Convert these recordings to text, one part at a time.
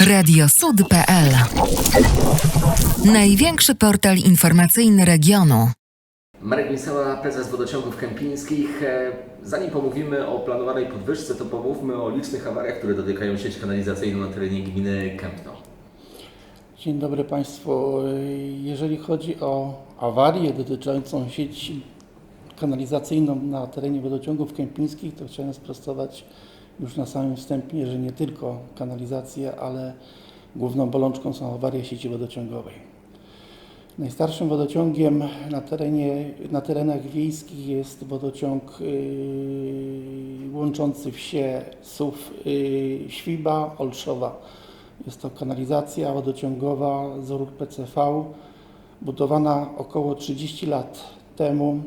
Radiosud.pl Największy portal informacyjny regionu. Marek Misała, prezes wodociągów kępińskich. E, Zanim pomówimy o planowanej podwyżce, to pomówmy o licznych awariach, które dotykają sieć kanalizacyjną na terenie gminy Kępno. Dzień dobry Państwu. Jeżeli chodzi o awarię dotyczącą sieci kanalizacyjną na terenie wodociągów kępińskich, to chciałem sprostować już na samym wstępie, że nie tylko kanalizację, ale główną bolączką są awarie sieci wodociągowej. Najstarszym wodociągiem na, terenie, na terenach wiejskich jest wodociąg yy, łączący wsie Sów, yy, Świba, Olszowa. Jest to kanalizacja wodociągowa z rur PCV, budowana około 30 lat temu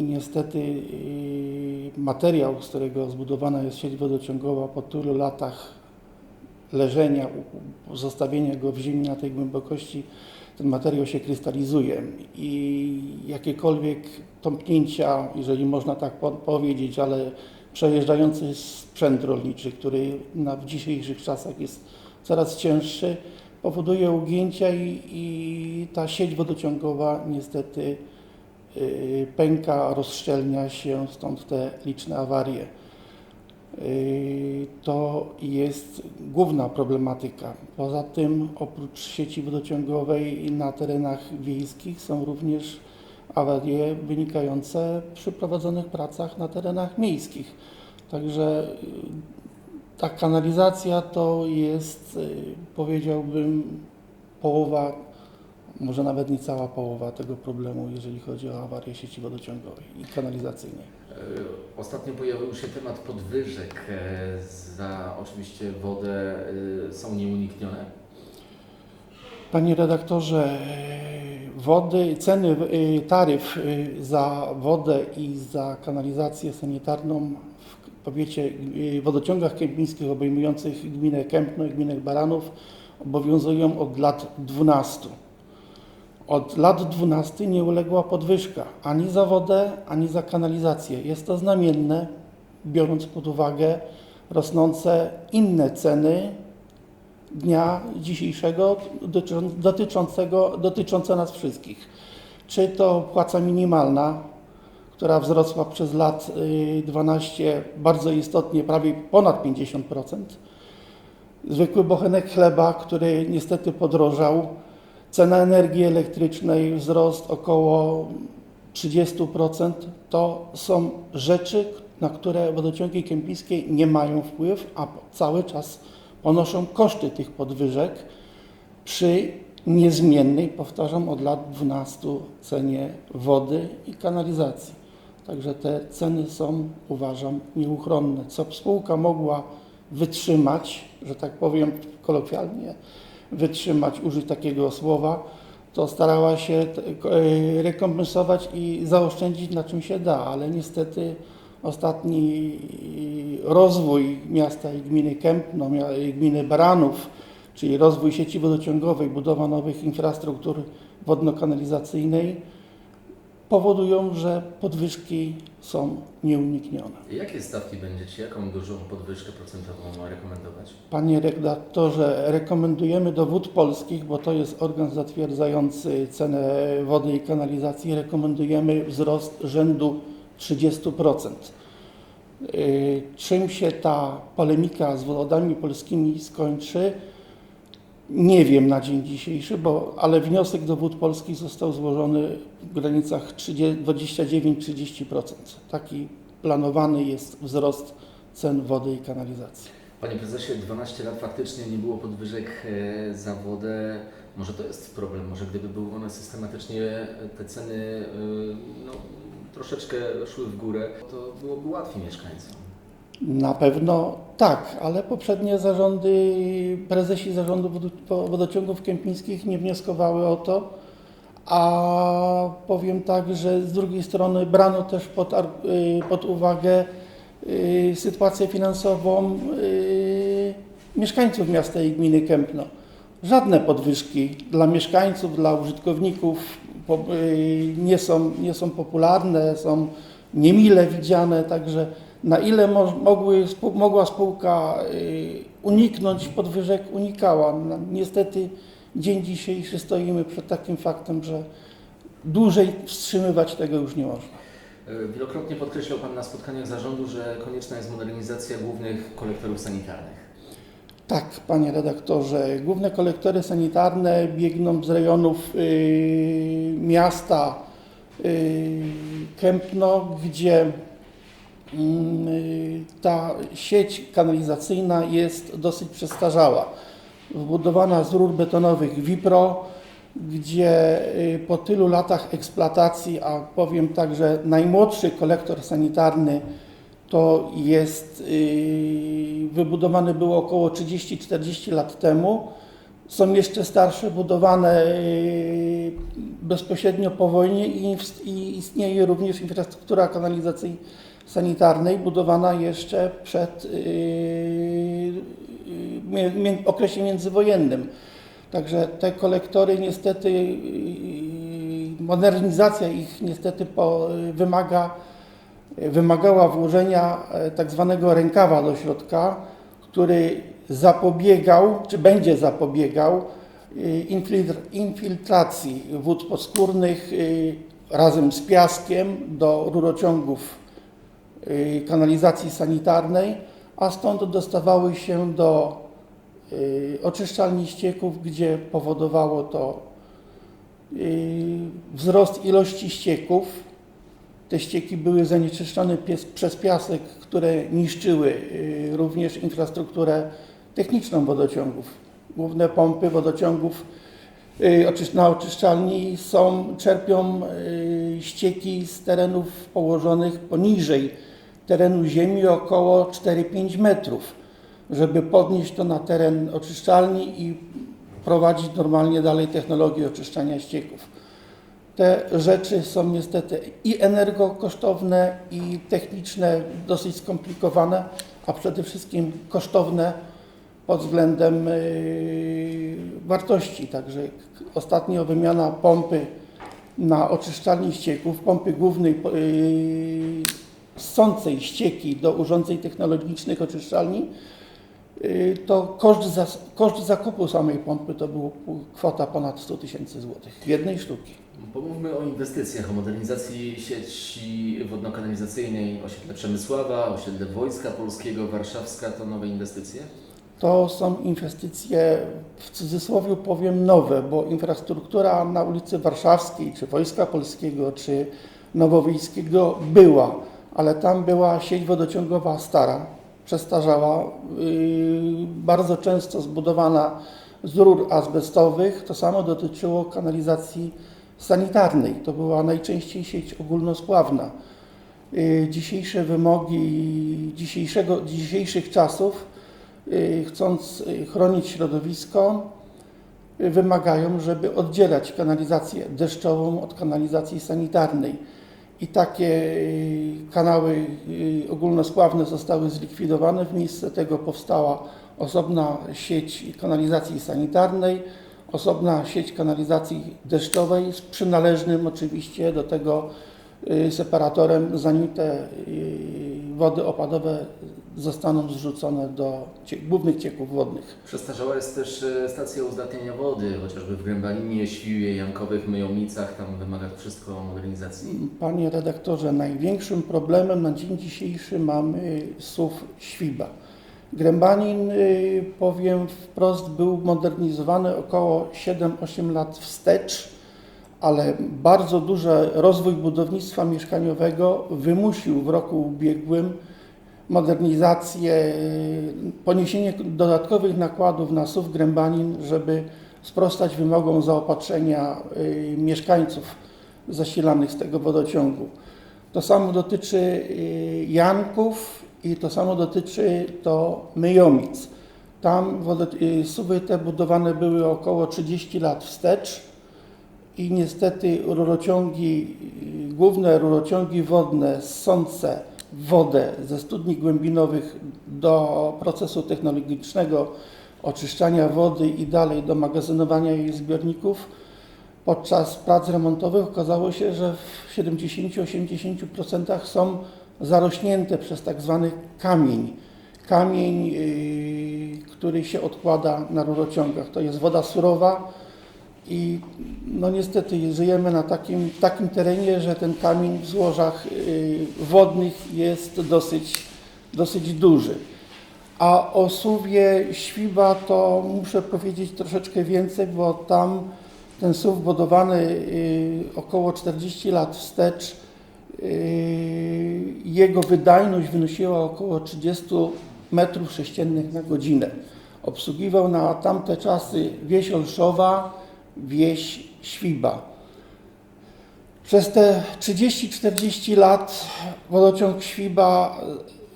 i niestety yy, materiał, z którego zbudowana jest sieć wodociągowa po tylu latach leżenia, zostawienia go w ziemi na tej głębokości, ten materiał się krystalizuje. I jakiekolwiek tąpnięcia, jeżeli można tak po- powiedzieć, ale przejeżdżający sprzęt rolniczy, który na, w dzisiejszych czasach jest coraz cięższy, powoduje ugięcia i, i ta sieć wodociągowa niestety pęka, rozszczelnia się, stąd te liczne awarie. Yy, To jest główna problematyka. Poza tym, oprócz sieci wodociągowej na terenach wiejskich są również awarie wynikające przy prowadzonych pracach na terenach miejskich. Także yy, ta kanalizacja to jest, powiedziałbym, połowa, może nawet nie cała połowa tego problemu, jeżeli chodzi o awarię sieci wodociągowej i kanalizacyjnej. E, Ostatnio pojawił się temat podwyżek e, za oczywiście wodę. e, Są nieuniknione. Panie redaktorze, wody, ceny, taryf za wodę i za kanalizację sanitarną w powiecie wodociągach kępińskich obejmujących gminę Kępno i gminę Baranów obowiązują od lat 12. Od lat 12 nie uległa podwyżka ani za wodę, ani za kanalizację. Jest to znamienne, biorąc pod uwagę rosnące inne ceny dnia dzisiejszego dotyczą- dotyczącego, dotyczące nas wszystkich. Czy to płaca minimalna, która wzrosła przez lat y, 12 bardzo istotnie, prawie ponad 50%. Zwykły bochenek chleba, który niestety podrożał. Cena energii elektrycznej wzrost około 30%. To są rzeczy, na które wodociągi kępińskie nie mają wpływ, a cały czas ponoszą koszty tych podwyżek przy niezmiennej, powtarzam, od lat 12 cenie wody i kanalizacji. Także te ceny są, uważam, nieuchronne. Co spółka mogła wytrzymać, że tak powiem kolokwialnie, wytrzymać, użyć takiego słowa, to starała się e, rekompensować i zaoszczędzić na czym się da, ale niestety ostatni rozwój miasta i gminy Kępno, i gminy Baranów, czyli rozwój sieci wodociągowej, budowa nowych infrastruktur wodno-kanalizacyjnej powodują, że podwyżki są nieuniknione. Jakie stawki będziecie, jaką dużą podwyżkę procentową rekomendować? Panie redaktorze, rekomendujemy do Wód Polskich, bo to jest organ zatwierdzający cenę wody i kanalizacji, rekomendujemy wzrost rzędu 30%. Yy, Czym się ta polemika z wodami polskimi skończy, nie wiem na dzień dzisiejszy, bo, ale wniosek do Wód Polskich został złożony w granicach 30 29-30%. Taki planowany jest wzrost cen wody i kanalizacji. Panie prezesie, 12 lat faktycznie nie było podwyżek e, za wodę. Może to jest problem, może gdyby były one systematycznie, e, te ceny e, no, troszeczkę szły w górę, to byłoby łatwiej mieszkańcom. Na pewno tak, ale poprzednie zarządy, prezesi zarządu wodo- wodociągów kępińskich nie wnioskowały o to, a powiem tak, że z drugiej strony brano też pod, y, pod uwagę y, sytuację finansową y, mieszkańców miasta i gminy Kępno. Żadne podwyżki dla mieszkańców, dla użytkowników nie są, nie są popularne, są niemile widziane, także Na ile mo, mogły, spół- mogła spółka y, uniknąć podwyżek, unikała. No, niestety dzień dzisiejszy stoimy przed takim faktem, że dłużej wstrzymywać tego już nie można. E, Wielokrotnie podkreślał Pan na spotkaniach zarządu, że konieczna jest modernizacja głównych kolektorów sanitarnych. Tak, panie redaktorze. Główne kolektory sanitarne biegną z rejonów y, miasta y, Kępno, gdzie ta sieć kanalizacyjna jest dosyć przestarzała. Wbudowana z rur betonowych Wipro, gdzie y, po tylu latach eksploatacji, a powiem tak, że najmłodszy kolektor sanitarny to jest yy, wybudowany było około 30-40 lat temu. Są jeszcze starsze, budowane bezpośrednio po wojnie i, istnieje również infrastruktura kanalizacji sanitarnej budowana jeszcze przed mie- mie- okresie międzywojennym. Także te kolektory niestety, yy, modernizacja ich niestety po, wymaga wymagała włożenia e, tak zwanego rękawa do środka, który zapobiegał, czy będzie zapobiegał infiltr- infiltracji wód podskórnych razem z piaskiem do rurociągów kanalizacji sanitarnej, a stąd dostawały się do e, oczyszczalni ścieków, gdzie powodowało to e, wzrost ilości ścieków, te ścieki były zanieczyszczone przez piasek, które niszczyły y, również infrastrukturę techniczną wodociągów. Główne pompy wodociągów y, na oczyszczalni są, czerpią y, ścieki z terenów położonych poniżej terenu ziemi około 4-5 metrów, żeby podnieść to na teren oczyszczalni i prowadzić normalnie dalej technologię oczyszczania ścieków. Te rzeczy są niestety i energokosztowne, i techniczne, dosyć skomplikowane, a przede wszystkim kosztowne pod względem yy, wartości. Także ostatnio wymiana pompy na oczyszczalni ścieków, pompy głównej yy, ssącej ścieki do urządzeń technologicznych oczyszczalni, yy, to koszt, zas- koszt zakupu samej pompy to była kwota ponad 100 tysięcy złotych, jednej sztuki. Pomówmy o inwestycjach, o modernizacji sieci wodno-kanalizacyjnej, osiedle Przemysława, osiedle Wojska Polskiego, Warszawska to nowe inwestycje? To są inwestycje, w cudzysłowie powiem, nowe, bo infrastruktura na ulicy Warszawskiej, czy Wojska Polskiego, czy Nowowiejskiego była, ale tam była sieć wodociągowa stara, przestarzała, yy, bardzo często zbudowana z rur azbestowych. To samo dotyczyło kanalizacji sanitarnej. To była najczęściej sieć ogólnospławna. Y, Dzisiejsze wymogi dzisiejszego, dzisiejszych czasów, y, chcąc chronić środowisko, wymagają, żeby oddzielać kanalizację deszczową od kanalizacji sanitarnej. I takie kanały ogólnospławne zostały zlikwidowane. W miejsce tego powstała osobna sieć kanalizacji sanitarnej, osobna sieć kanalizacji deszczowej z przynależnym oczywiście do tego y, separatorem, zanim te y, wody opadowe zostaną zrzucone do głównych cieków wodnych. Przestarzała jest też e, stacja uzdatniania wody, chociażby w Grębalinie, Świwie, Jankowych, Myjomicach, tam wymaga wszystko modernizacji. Panie redaktorze, największym problemem na dzień dzisiejszy mamy SUW Świba. Grębanin, y, powiem wprost, był modernizowany około 7-8 lat wstecz, ale bardzo duży rozwój budownictwa mieszkaniowego wymusił w roku ubiegłym modernizację, poniesienie dodatkowych nakładów na SUW Grębanin, żeby sprostać wymogom zaopatrzenia y, mieszkańców zasilanych z tego wodociągu. To samo dotyczy y, Janków i to samo dotyczy to Myjomic. Tam y, suwy te budowane były około 30 lat wstecz i niestety rurociągi, główne rurociągi wodne ssące wodę ze studni głębinowych do procesu technologicznego oczyszczania wody i dalej do magazynowania jej zbiorników podczas prac remontowych okazało się, że w 70-80% są zarośnięte przez tak zwany kamień. Kamień, yy, który się odkłada na rurociągach. To jest woda surowa i no niestety żyjemy na takim, takim terenie, że ten kamień w złożach yy, wodnych jest dosyć, dosyć duży. A o suwie Świba to muszę powiedzieć troszeczkę więcej, bo tam ten SUW budowany y, około 40 lat wstecz, y, jego wydajność wynosiła około 30 metrów sześciennych na godzinę. Obsługiwał na tamte czasy wieś Olszowa, wieś Świba. Przez te 30-40 lat wodociąg Świba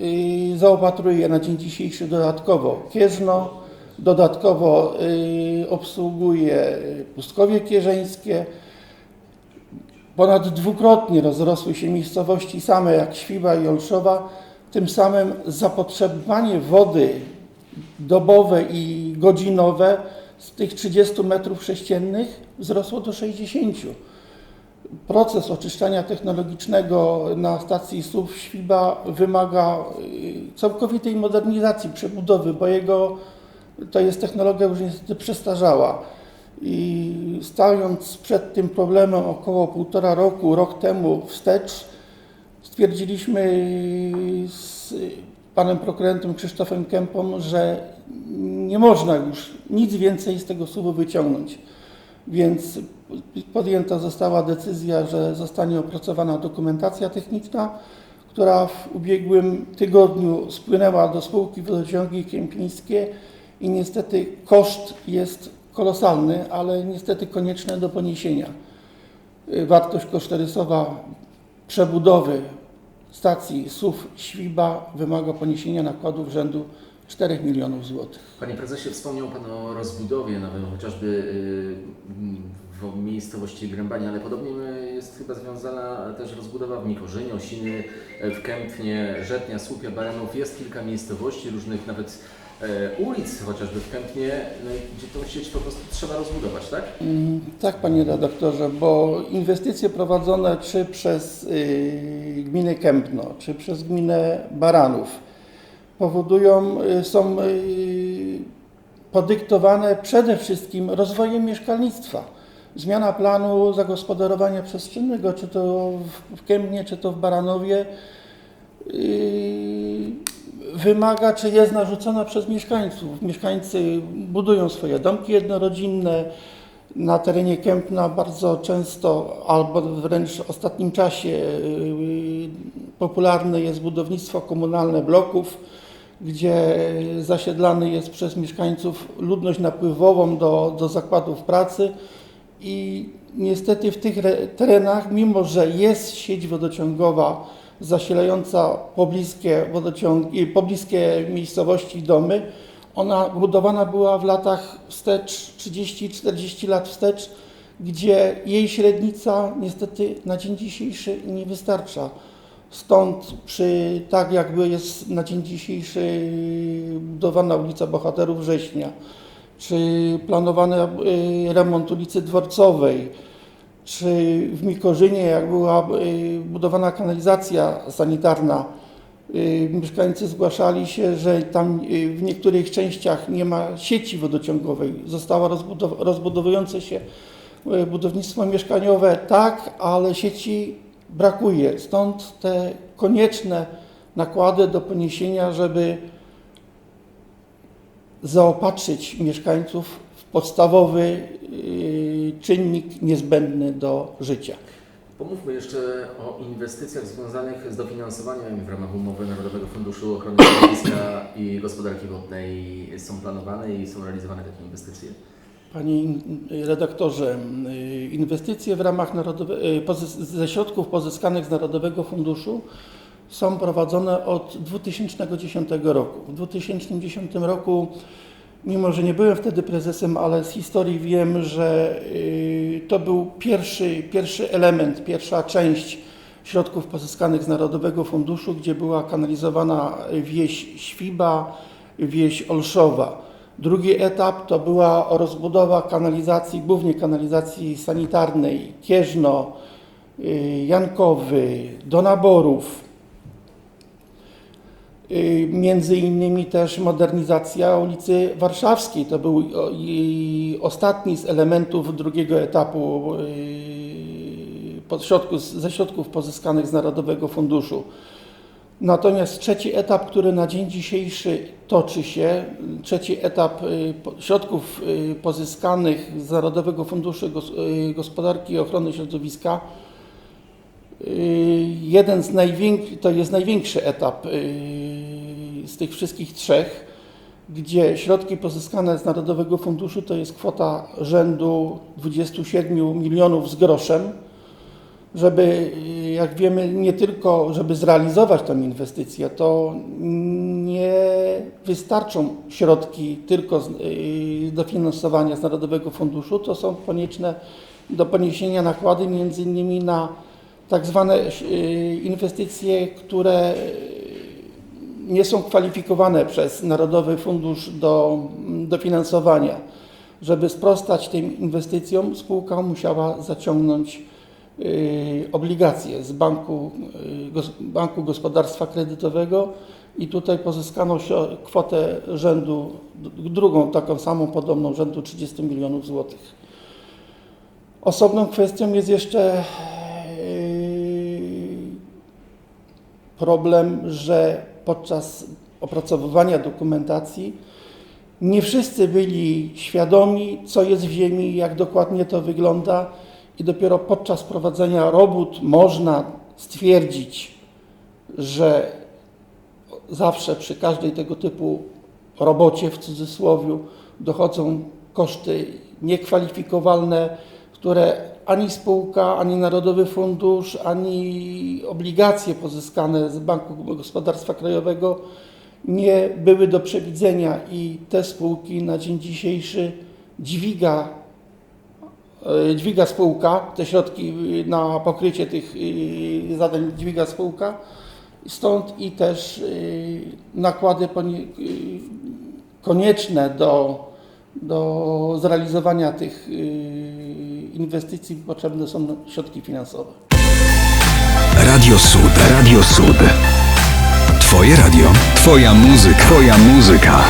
y, zaopatruje na dzień dzisiejszy dodatkowo Kieżno, dodatkowo y, obsługuje Pustkowie Kierzeńskie. Ponad dwukrotnie rozrosły się miejscowości same jak Świba i Olszowa. Tym samym zapotrzebowanie wody dobowe i godzinowe z tych 30 metrów sześciennych wzrosło do 60 proces oczyszczania technologicznego na stacji SUW Świba wymaga y, całkowitej modernizacji, przebudowy, bo jego to jest technologia już niestety przestarzała. I stając przed tym problemem około półtora roku, rok temu wstecz, stwierdziliśmy z panem prokurentem Krzysztofem Kępą, że nie można już nic więcej z tego suwu wyciągnąć. Więc podjęta została decyzja, że zostanie opracowana dokumentacja techniczna, która w ubiegłym tygodniu spłynęła do spółki Wodociągi Kępińskie i niestety koszt jest kolosalny, ale niestety konieczny do poniesienia. Wartość kosztorysowa przebudowy stacji SUW Świba wymaga poniesienia nakładów rzędu 4 milionów złotych. Panie prezesie, wspomniał Pan o rozbudowie nawet chociażby y, w miejscowości Grębanie, ale podobnie jest chyba związana też rozbudowa w Mikorzynie, Osiny, e, w Kępnie, Żetnia, Słupia, Baranów. Jest kilka miejscowości, różnych nawet ulic, chociażby w Kępnie, no, gdzie tą sieć po prostu trzeba rozbudować, tak? Mm, Tak, panie redaktorze, bo inwestycje prowadzone czy przez y, gminę Kępno, czy przez gminę Baranów powodują, y, są y, podyktowane przede wszystkim rozwojem mieszkalnictwa. Zmiana planu zagospodarowania przestrzennego, czy to w- Kępnie, czy to w Baranowie, y, wymaga, czy jest narzucona przez mieszkańców. Mieszkańcy budują swoje domki jednorodzinne. Na terenie Kępna bardzo często, albo wręcz w ostatnim czasie, popularne jest budownictwo komunalne bloków, gdzie zasiedlany jest przez mieszkańców ludność napływową do, do zakładów pracy i niestety w tych re- terenach, mimo że jest sieć wodociągowa zasilająca pobliskie, wodociągi, pobliskie miejscowości i domy, ona budowana była w latach wstecz, 30-40 lat wstecz, gdzie jej średnica niestety na dzień dzisiejszy nie wystarcza. Stąd przy, tak jakby jest na dzień dzisiejszy budowana ulica Bohaterów Września, czy planowany y, remont ulicy Dworcowej, czy w Mikorzynie, jak była y, budowana kanalizacja sanitarna, y, mieszkańcy zgłaszali się, że tam w niektórych częściach nie ma sieci wodociągowej. Zostało rozbudow- rozbudowujące się budownictwo mieszkaniowe tak, ale sieci brakuje. Stąd te konieczne nakłady do poniesienia, żeby zaopatrzyć mieszkańców w podstawowy y, czynnik niezbędny do życia. Pomówmy jeszcze o inwestycjach związanych z dofinansowaniem w ramach umowy Narodowego Funduszu Ochrony Środowiska i Gospodarki Wodnej. Są planowane i są realizowane takie inwestycje. Panie redaktorze, y, inwestycje w ramach narodowe, y, ze środków pozyskanych z Narodowego Funduszu są prowadzone od 2010 roku. W 2010 roku, mimo że nie byłem wtedy prezesem, ale z historii wiem, że y, to był pierwszy, pierwszy element, pierwsza część środków pozyskanych z Narodowego Funduszu, gdzie była kanalizowana wieś Świba, wieś Olszowa. Drugi etap to była rozbudowa kanalizacji, głównie kanalizacji sanitarnej Kieżno, y, Jankowy, do naborów. Y, Między innymi też modernizacja ulicy Warszawskiej. To był ostatni z elementów drugiego etapu y, ze środków pozyskanych z Narodowego Funduszu. Natomiast trzeci etap, który na dzień dzisiejszy toczy się, trzeci etap y, środków y, pozyskanych z Narodowego Funduszu y, Gospodarki i Ochrony Środowiska, jeden z największych, to jest największy etap z tych wszystkich trzech, gdzie środki pozyskane z Narodowego Funduszu to jest kwota rzędu 27 milionów z groszem żeby, jak wiemy, nie tylko, żeby zrealizować tę inwestycję, to nie wystarczą środki tylko z y, dofinansowania z Narodowego Funduszu, to są konieczne do poniesienia nakłady między innymi na tak zwane y, inwestycje, które nie są kwalifikowane przez Narodowy Fundusz do dofinansowania. Żeby sprostać tym inwestycjom, spółka musiała zaciągnąć obligacje z Banku, y, Banku Gospodarstwa Kredytowego i tutaj pozyskano kwotę rzędu, drugą taką samą podobną rzędu 30 milionów złotych. Osobną kwestią jest jeszcze y, problem, że podczas opracowywania dokumentacji nie wszyscy byli świadomi, co jest w ziemi, jak dokładnie to wygląda, i dopiero podczas prowadzenia robót można stwierdzić, że zawsze przy każdej tego typu robocie, w cudzysłowie, dochodzą koszty niekwalifikowalne, które ani spółka, ani Narodowy Fundusz, ani obligacje pozyskane z Banku Gospodarstwa Krajowego nie były do przewidzenia i te spółki na dzień dzisiejszy dźwiga, dźwiga spółka, te środki y, na pokrycie tych y, zadań dźwiga spółka, stąd i też y, nakłady konieczne do, do zrealizowania tych inwestycji potrzebne są środki finansowe. Radio Sud. Radio Sud. Twoje radio. Twoja muzyka. Twoja muzyka.